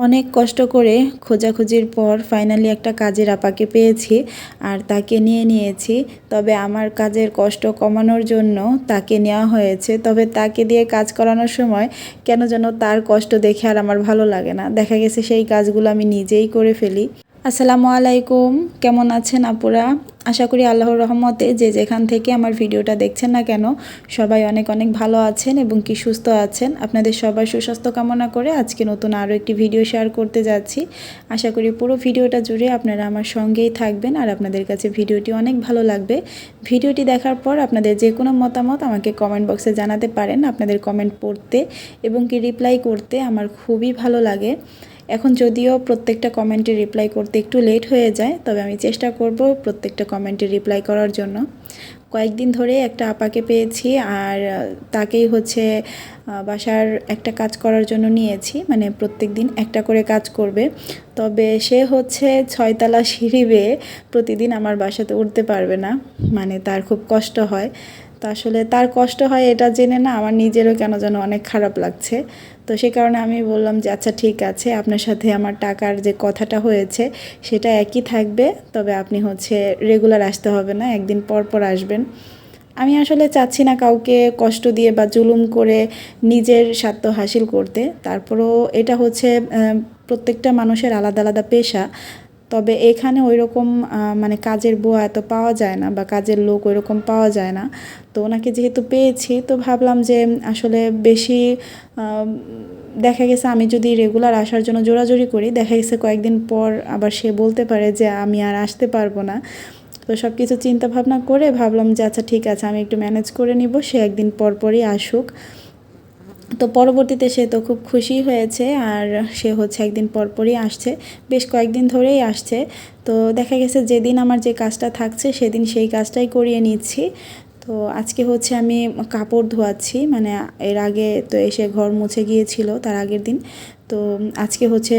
অনেক কষ্ট করে খোঁজাখুঁজির পর ফাইনালি একটা কাজের আপাকে পেয়েছি আর তাকে নিয়ে নিয়েছি। তবে আমার কাজের কষ্ট কমানোর জন্য তাকে নেওয়া হয়েছে। তবে তাকে দিয়ে কাজ করানোর সময় কেন যেন তার কষ্ট দেখে আর আমার ভালো লাগে না। দেখা গেছে সেই কাজগুলো আমি নিজেই করে ফেলি। আসসালামু আলাইকুম। কেমন আছেন আপুরা? আশা করি আল্লাহর রহমতে যে যেখান থেকে আমার ভিডিওটা দেখছেন না কেন, সবাই অনেক অনেক ভালো আছেন এবং কি সুস্থ আছেন। আপনাদের সবার সুস্বাস্থ্য কামনা করে আজকে নতুন আরও একটি ভিডিও শেয়ার করতে যাচ্ছি। আশা করি পুরো ভিডিওটা জুড়ে আপনারা আমার সঙ্গেই থাকবেন আর আপনাদের কাছে ভিডিওটি অনেক ভালো লাগবে। ভিডিওটি দেখার পর আপনাদের যে কোনো মতামত আমাকে কমেন্ট বক্সে জানাতে পারেন। আপনাদের কমেন্ট পড়তে এবং কি রিপ্লাই করতে আমার খুবই ভালো লাগে। এখন যদিও প্রত্যেকটা কমেন্টে রিপ্লাই করতে একটু লেট হয়ে যায়, তবে আমি চেষ্টা করব প্রত্যেকটা কমেন্টে রিপ্লাই করার জন্য। কয়েকদিন ধরে একটা আপাকে পেয়েছি আর তাকেই হচ্ছে বাসার একটা কাজ করার জন্য নিয়েছি মানে প্রত্যেক দিন একটা করে কাজ করবে। তবে সে হচ্ছে ছয়তলা সিঁড়ি বেয়ে প্রতিদিন আমার বাসাতে উঠতে পারবে না মানে তার খুব কষ্ট হয়। তো আসলে তার কষ্ট হয় এটা জেনে না, আমার নিজেরও কেন যেন অনেক খারাপ লাগছে। তো সে কারণে আমি বললাম যে আচ্ছা ঠিক আছে, আপনার সাথে আমার টাকার যে কথাটা হয়েছে, সেটা একই থাকবে, তবে আপনি হচ্ছে রেগুলার আসতে হবে না, একদিন পর পর আসবেন। আমি আসলে চাচ্ছি না কাউকে কষ্ট দিয়ে বা জুলুম করে নিজের স্বার্থ হাসিল করতে। তারপরেও এটা হচ্ছে প্রত্যেকটা মানুষের আলাদা আলাদা পেশা। তবে এখানে ওই রকম মানে কাজের বুয়া এত পাওয়া যায় না বা কাজের লোক ওই রকম পাওয়া যায় না। তো ওনাকে যেহেতু পেয়েছি, তো ভাবলাম যে আসলে বেশি দেখা গেছে আমি যদি রেগুলার আসার জন্য জোরাজোরি করি, দেখা গেছে কয়েকদিন পর আবার সে বলতে পারে যে আমি আর আসতে পারব না। তো সব কিছু চিন্তা ভাবনা করে ভাবলাম যে আচ্ছা ঠিক আছে, আমি একটু ম্যানেজ করে নিব, সে একদিন পর পরই আসুক। তো পরবর্তীতে সে তো খুব খুশি হয়েছে আর সে হচ্ছে একদিন পরপরই আসছে। বেশ কয়েকদিন ধরেই আসছে। তো দেখা গেছে যেদিন আমার যে কাজটা থাকছে সেদিন সেই কাজটাই করিয়ে নিচ্ছি। তো আজকে হচ্ছে আমি কাপড় ধোয়াচ্ছি। মানে এর আগে তো এসে ঘর মুছে গিয়েছিল তার আগের দিন। তো আজকে হচ্ছে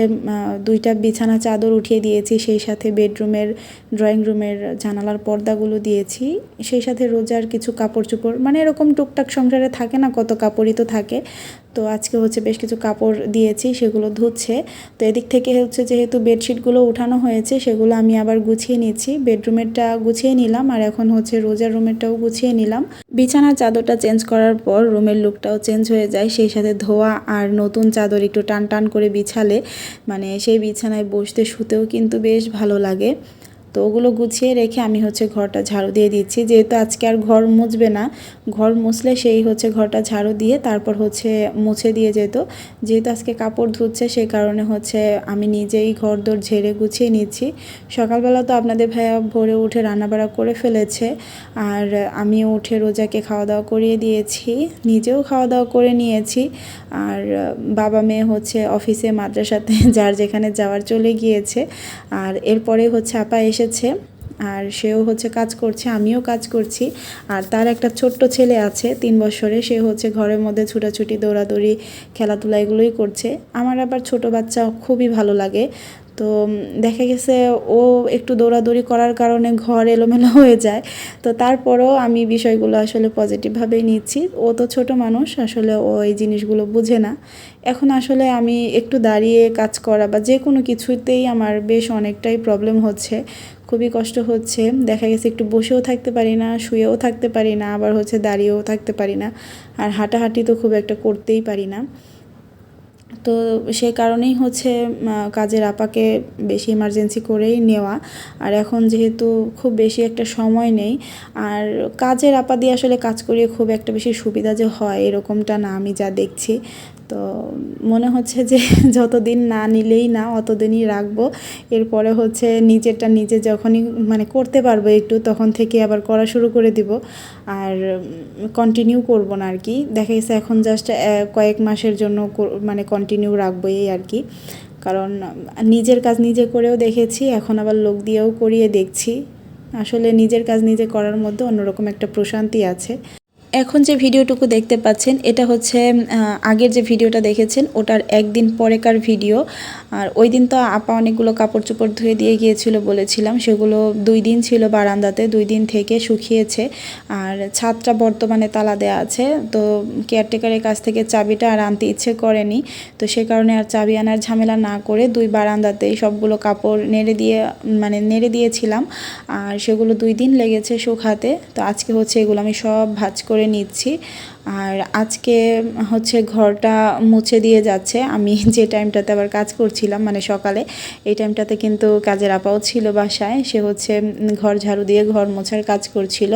দুইটা বিছানা চাদর উঠিয়ে দিয়েছি, সেই সাথে বেডরুমের, ড্রয়িং রুমের জানালার পর্দাগুলো দিয়েছি। সেই সাথে রোজার কিছু কাপড় চোপড় মানে এরকম টুকটাক সংসারে থাকে না কত কাপড়ই তো থাকে। তো আজকে হচ্ছে বেশ কিছু কাপড় দিয়েছি, সেগুলো ধুচ্ছে। তো এদিক থেকে হচ্ছে যেহেতু বেডশিটগুলো উঠানো হয়েছে, সেগুলো আমি আবার গুছিয়ে নিচ্ছি। বেডরুমেরটা গুছিয়ে নিলাম আর এখন হচ্ছে রোজার রুমেরটাও গুছিয়ে নিলাম। বিছানার চাদরটা চেঞ্জ করার পর রুমের লুকটাও চেঞ্জ হয়ে যায়। সেই সাথে ধোয়া আর নতুন চাদর একটু টান টান করে বিছালে মানে সেই বিছানায় বসতে শুতেও কিন্তু বেশ ভালো লাগে। তো ওগুলো গুছিয়ে রেখে আমি হচ্ছে ঘরটা ঝাড়ু দিয়ে দিচ্ছি। যেহেতু আজকে আর ঘর মুছবে না, ঘর মুছলে সেই হচ্ছে ঘরটা ঝাড়ু দিয়ে তারপর হচ্ছে মুছে দিয়ে যেত। যেহেতু আজকে কাপড় ধুচ্ছে সেই কারণে হচ্ছে আমি নিজেই ঘর দোর ঝেড়ে গুছিয়ে নিচ্ছি। সকালবেলা তো আপনাদের ভাইয়া ভোরে উঠে রান্নাবাড়া করে ফেলেছে, আর আমিও উঠে রোজাকে খাওয়া দাওয়া করিয়ে দিয়েছি, নিজেও খাওয়া দাওয়া করে নিয়েছি। আর বাবা মেয়ে হচ্ছে অফিসে, মাদ্রাসাতে, যার যেখানে যাওয়ার চলে গিয়েছে। আর এরপরে হচ্ছে আপা এসে এসেছে আর সেও হচ্ছে কাজ করছে, আমিও কাজ করছি। আর তার একটা ছোট্ট ছেলে আছে, তিন বছরে, সে হচ্ছে ঘরের মধ্যে ছুটাছুটি, দৌড়াদৌড়ি, খেলাধুলা এগুলোই করছে। আমার আবার ছোট বাচ্চা খুবই ভালো লাগে। তো দেখা গেছে ও একটু দৌড়াদৌড়ি করার কারণে ঘর এলোমেলো হয়ে যায়। তো তারপরও আমি বিষয়গুলো আসলে পজিটিভভাবেই নিচ্ছি। ও তো ছোট মানুষ, আসলে ও এই জিনিসগুলো বুঝে না। এখন আসলে আমি একটু দাঁড়িয়ে কাজ করা বা যে কোনো কিছুতেই আমার বেশ অনেকটাই প্রবলেম হচ্ছে। খুবই কষ্ট হচ্ছে। দেখা গেছে একটু বসেও থাকতে পারি না, শুয়েও থাকতে পারি না, আবার হচ্ছে দাঁড়িয়েও থাকতে পারি না। আর হাঁটাহাঁটি তো খুব একটা করতেই পারি না। তো সে কারণেই হচ্ছে কাজের আপাকে বেশি ইমার্জেন্সি করেই নেওয়া। আর এখন যেহেতু খুব বেশি একটা সময় নেই, আর কাজের আপা দিয়ে আসলে কাজ করিয়ে খুব একটা বেশি সুবিধা যে হয় এরকমটা না আমি যা দেখছি। তো মনে হচ্ছে যে যতদিন না নিলেই না, অতদিনই রাখব। এরপরে হচ্ছে নিজেরটা নিজে যখনই মানে করতে পারব একটু, তখন থেকে আবার করা শুরু করে দিব। আর কন্টিনিউ করব না আর কি। দেখা গেছে এখন জাস্ট কয়েক মাসের জন্য মানে কন্টিনিউ রাখব এই আর কি। কারণ নিজের কাজ নিজে করেও দেখেছি, এখন আবার লোক দিয়েও করিয়ে দেখছি। আসলে নিজের কাজ নিজে করার মধ্যে অন্যরকম একটা প্রশান্তি আছে। এখন যে ভিডিওটুকু দেখতে পাচ্ছেন, এটা হচ্ছে আগের যে ভিডিওটা দেখেছেন, ওটার একদিন পরেকার ভিডিও। আর ওই দিন তো আপা অনেকগুলো কাপড় চোপড় ধুয়ে দিয়ে গিয়েছিল বলেছিলাম, সেগুলো দুই দিন ছিল বারান্দাতে, দুই দিন থেকে শুকিয়েছে। আর ছাদটা বর্তমানে তালা দেওয়া আছে, তো কেয়ারটেকারের কাছ থেকে চাবিটা আর আনতে ইচ্ছে করেনি। তো সে কারণে আর চাবি আনার ঝামেলা না করে দুই বারান্দাতেই সবগুলো কাপড় নেড়ে দিয়ে মানে নেড়ে দিয়েছিলাম। আর সেগুলো দুই দিন লেগেছে শুকাতে, তো আজকে হচ্ছে এগুলো আমি সব ভাজ করে নিচ্ছি। আর আজকে হচ্ছে ঘরটা মুছে দিয়ে যাচ্ছে। আমি যে টাইমটাতে আবার কাজ করছিলাম মানে সকালে, এই টাইমটাতে কিন্তু কাজের আপাও ছিল বাসায়। সে হচ্ছে ঘর ঝাড়ু দিয়ে ঘর মোছার কাজ করছিল।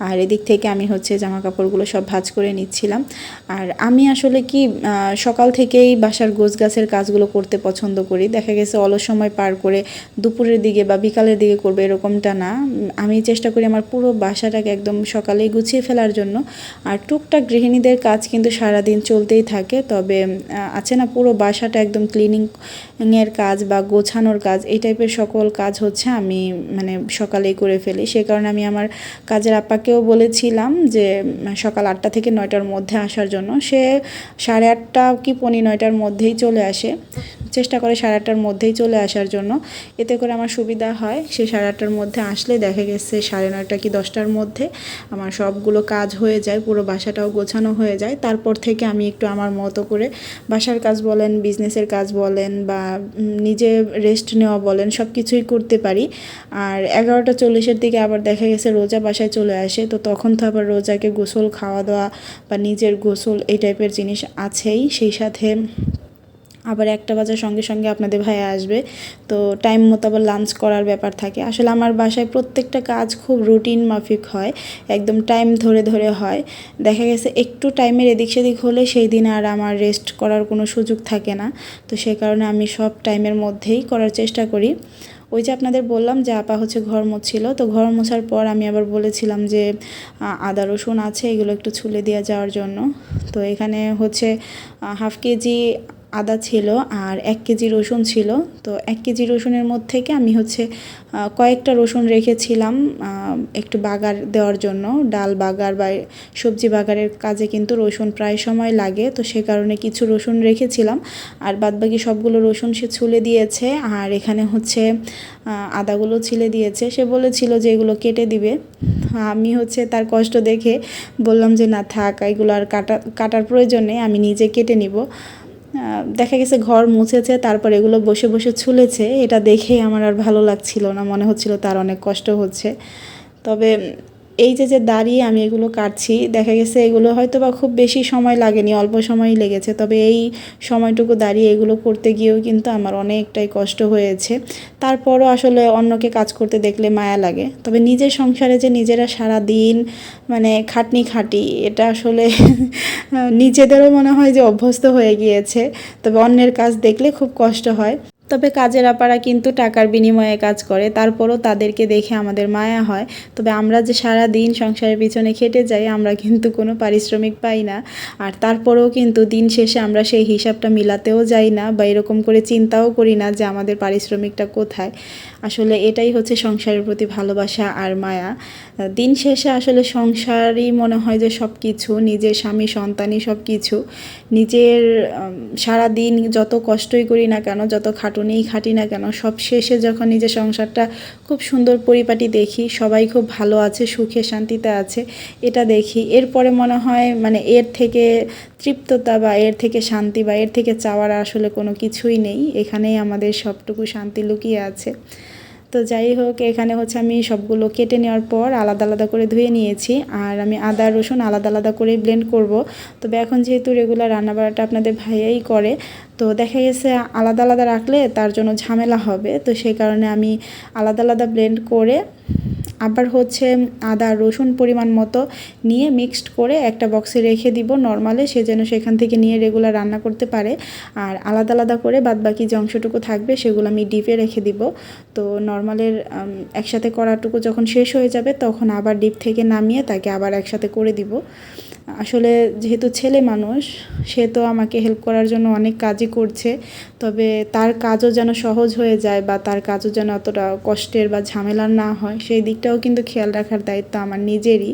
আর এদিক থেকে আমি হচ্ছে জামা কাপড়গুলো সব ভাজ করে নিচ্ছিলাম। আর আমি আসলে কি সকাল থেকেই বাসার গোছ গাছের কাজগুলো করতে পছন্দ করি। দেখা গেছে অলস সময় পার করে দুপুরের দিকে বা বিকালের দিকে করবে এরকমটা না। আমি চেষ্টা করি আমার পুরো বাসাটাকে একদম সকালেই গুছিয়ে ফেলার জন্য। আর টুকটাক গৃহিণীদের কাজ কিন্তু সারাদিন চলতেই থাকে, তবে আছে না পুরো বাসাটা একদম ক্লিনিং এর কাজ বা গোছানোর কাজ, এই টাইপের সকল কাজ হচ্ছে আমি মানে সকালেই করে ফেলি। সে কারণে আমি আমার কাজের আপাকেও বলেছিলাম যে সকাল আটটা থেকে নয়টার মধ্যে আসার জন্য। সে সাড়ে আটটা কি পনি নয়টার মধ্যেই চলে আসে, চেষ্টা করে সাড়ে আটটার মধ্যেই চলে আসার জন্য। এতে করে আমার সুবিধা হয়, সে সাড়ে আটটার মধ্যে আসলে দেখা গেছে সাড়ে নয়টা কি দশটার মধ্যে আমার সবগুলো কাজ হয়ে যায়, পুরো বাসাটাও গোছানো হয়ে যায়। তারপর থেকে আমি একটু আমার মতো করে বাসার কাজ বলেন বিজনেসের কাজ বলেন বা নিজে রেস্ট নেওয়া বলেন সব কিছুই করতে পারি। আর এগারোটা চল্লিশের দিকে আবার দেখা গেছে রোজা বাসায় চলে আসে, তো তখন তো আবার রোজাকে গোসল খাওয়া দাওয়া বা নিজের গোসল এই টাইপের জিনিস আছেই। সেই সাথে আবার একটা বাজার সঙ্গে সঙ্গে আপনাদের ভাইয়া আসবে। তো টাইম মতো আবার লাঞ্চ করার ব্যাপার থাকে। আসলে আমার বাসায় প্রত্যেকটা কাজ খুব রুটিন মাফিক হয়। একদম টাইম ধরে ধরে হয়। দেখা গেছে একটু টাইমের এদিক সেদিক হলে সেই দিন আর আমার রেস্ট করার কোনো সুযোগ থাকে না। তো সে কারণে আমি সব টাইমের মধ্যেই করার চেষ্টা করি। ওই যে আপনাদের বললাম যে আপা হচ্ছে ঘর মুছছিল। তো ঘর মোছার পর আমি আবার বলেছিলাম যে আদা, রসুন আছে, এগুলো একটু ছুলে দিয়ে যাওয়ার জন্য। তো এখানে হচ্ছে হাফ কেজি আদা ছিল আর এক কেজি রসুন ছিল। তো এক কেজি রসুনের মধ্যে থেকে আমি হচ্ছে কয়েকটা রসুন রেখেছিলাম একটু বাগার দেওয়ার জন্য। ডাল বাগার বা সবজি বাগারের কাজে কিন্তু রসুন প্রায় সময় লাগে। তো সে কারণে কিছু রসুন রেখেছিলাম। আর বাদবাকি সবগুলো রসুন সে ছুলে দিয়েছে। আর এখানে হচ্ছে আদাগুলো ছিলে দিয়েছে। সে বলেছিল যে এগুলো কেটে দিবে। আমি হচ্ছে তার কষ্ট দেখে বললাম যে, না থাক, এগুলো আর কাটা, কাটার প্রয়োজন নেই, আমি নিজে কেটে নিব। দেখা গেছে ঘর মুছেছে, তারপর এগুলো বসে বসে ছুলেছে, এটা দেখেই আমার আর ভালো লাগছিল না, মনে হচ্ছিল তার অনেক কষ্ট হচ্ছে। তবে এই যে যে দাঁড়িয়ে আমি এগুলো কাটছি, দেখা গেছে এগুলো হয়তো বা খুব বেশি সময় লাগেনি, অল্প সময়ই লেগেছে। তবে এই সময়টুকু দাঁড়িয়ে এগুলো করতে গিয়েও কিন্তু আমার অনেকটাই কষ্ট হয়েছে। তারপরও আসলে অন্যকে কাজ করতে দেখলে মায়া লাগে। তবে নিজের সংসারে যে নিজেরা সারা দিন মানে খাটনি খাটি এটা আসলে নিজেদেরও মনে হয় যে অভ্যস্ত হয়ে গিয়েছে। তবে অন্যের কাজ দেখলে খুব কষ্ট হয়। তবে কাজের আপারা কিন্তু টাকার বিনিময়ে কাজ করে, তারপরও তাদেরকে দেখে আমাদের মায়া হয়। তবে আমরা যে সারা দিন সংসারের পিছনে খেটে যাই, আমরা কিন্তু কোনো পারিশ্রমিক পাই না। আর তারপরেও কিন্তু দিন শেষে আমরা সেই হিসাবটা মিলাতেও যাই না বা এরকম করে চিন্তাও করি না যে আমাদের পারিশ্রমিকটা কোথায়। আসলে এটাই হচ্ছে সংসারের প্রতি ভালোবাসা আর মায়া। দিন শেষে আসলে সংসারই মনে হয় যে সব কিছু নিজের স্বামী, সন্তানই সব কিছু নিজের সারা দিন যত কষ্টই করি না কেন, যত খাটুনিই খাটি না কেন, সব শেষে যখন নিজের সংসারটা খুব সুন্দর পরিপাটি দেখি, সবাই খুব ভালো আছে, সুখে, শান্তিতে আছে, এটা দেখি। এরপরে মনে হয় মানে এর থেকে তৃপ্ততা বা এর থেকে শান্তি বা এর থেকে চাওয়ার আসলে কোনো কিছুই নেই। এখানেই আমাদের সবটুকু শান্তি লুকিয়ে আছে। তো যাই হোক, এখানে হচ্ছে আমি সবগুলো কেটে নেওয়ার পর আলাদা আলাদা করে ধুয়ে নিয়েছি। আর আমি আদা, রসুন আলাদা আলাদা করে ব্লেন্ড করব। তবে এখন যেহেতু রেগুলার রান্না রান্নাবাড়াটা আপনাদের ভাইয়াই করে, তো দেখা গেছে আলাদা আলাদা রাখলে তার জন্য ঝামেলা হবে। তো সেই কারণে আমি আলাদা আলাদা ব্লেন্ড করে আবার হচ্ছে আদা, রসুন পরিমাণ মতো নিয়ে মিক্সড করে একটা বক্সে রেখে দিব নর্মালে সে যেন সেখান থেকে নিয়ে রেগুলার রান্না করতে পারে। আর আলাদা আলাদা করে বাদবাকি যে অংশটুকু থাকবে সেগুলো আমি ডিপে রেখে দিব। তো নর্মালের একসাথে করাটুকু যখন শেষ হয়ে যাবে, তখন আবার ডিপ থেকে নামিয়ে তাকে আবার একসাথে করে দিব। আসলে যেহেতু ছেলে মানুষ, সে তো আমাকে হেল্প করার জন্য অনেক কাজই করছে। তবে তার কাজও যেন সহজ হয়ে যায় বা তার কাজও যেন অতটা কষ্টের বা ঝামেলার না হয়, সেই দিকটাও কিন্তু খেয়াল রাখার দায়িত্ব আমার নিজেরই।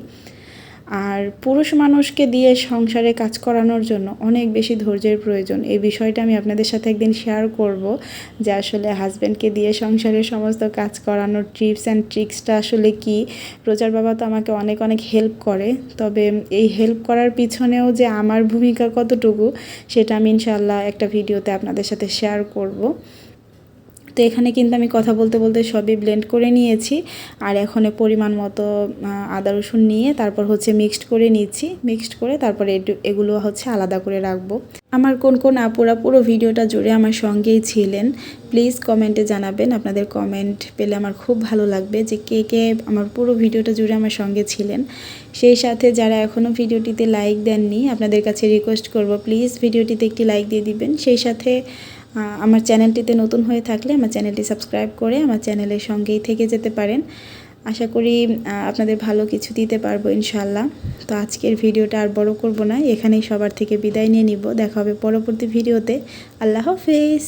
আর পুরুষ মানুষকে দিয়ে সংসারে কাজ করানোর জন্য অনেক বেশি ধৈর্যের প্রয়োজন। এই বিষয়টা আমি আপনাদের সাথে একদিন শেয়ার করব যে আসলে হাজব্যান্ডকে দিয়ে সংসারের সমস্ত কাজ করানোর টিপস অ্যান্ড ট্রিক্সটা আসলে কি? প্রচার বাবা তো আমাকে অনেক অনেক হেল্প করে। তবে এই হেল্প করার পিছনেও যে আমার ভূমিকা কতটুকু, সেটা আমি ইনশাল্লাহ একটা ভিডিওতে আপনাদের সাথে শেয়ার করব। তো এখানে কিন্তু আমি কথা বলতে বলতে সবই ব্লেন্ড করে নিয়েছি। আর এখন পরিমাণ মতো আদা রসুন নিয়ে তারপর হচ্ছে মিক্সড করে নিচ্ছি। মিক্সড করে তারপরে এগুলো হচ্ছে আলাদা করে রাখব। আমার কোন কোন আপুরা পুরো ভিডিওটা জুড়ে আমার সঙ্গেই ছিলেন প্লিজ কমেন্টে জানাবেন। আপনাদের কমেন্ট পেলে আমার খুব ভালো লাগবে যে কে কে আমার পুরো ভিডিওটা জুড়ে আমার সঙ্গে ছিলেন। সেই সাথে যারা এখনও ভিডিওটিতে লাইক দেননি, আপনাদের কাছে রিকোয়েস্ট করব প্লিজ ভিডিওটিতে একটি লাইক দিয়ে দিবেন। সেই সাথে আমার চ্যানেলটিতে নতুন হয়ে থাকলে আমার চ্যানেলটি সাবস্ক্রাইব করে আমার চ্যানেলের সঙ্গেই থেকে যেতে পারেন। আশা করি আপনাদের ভালো কিছু দিতে পারব ইনশাল্লাহ তো আজকের ভিডিওটা আর বড় করব না, এখানেই সবার থেকে বিদায় নিয়ে নিব। দেখা হবে পরবর্তী ভিডিওতে। আল্লাহ হাফেজ।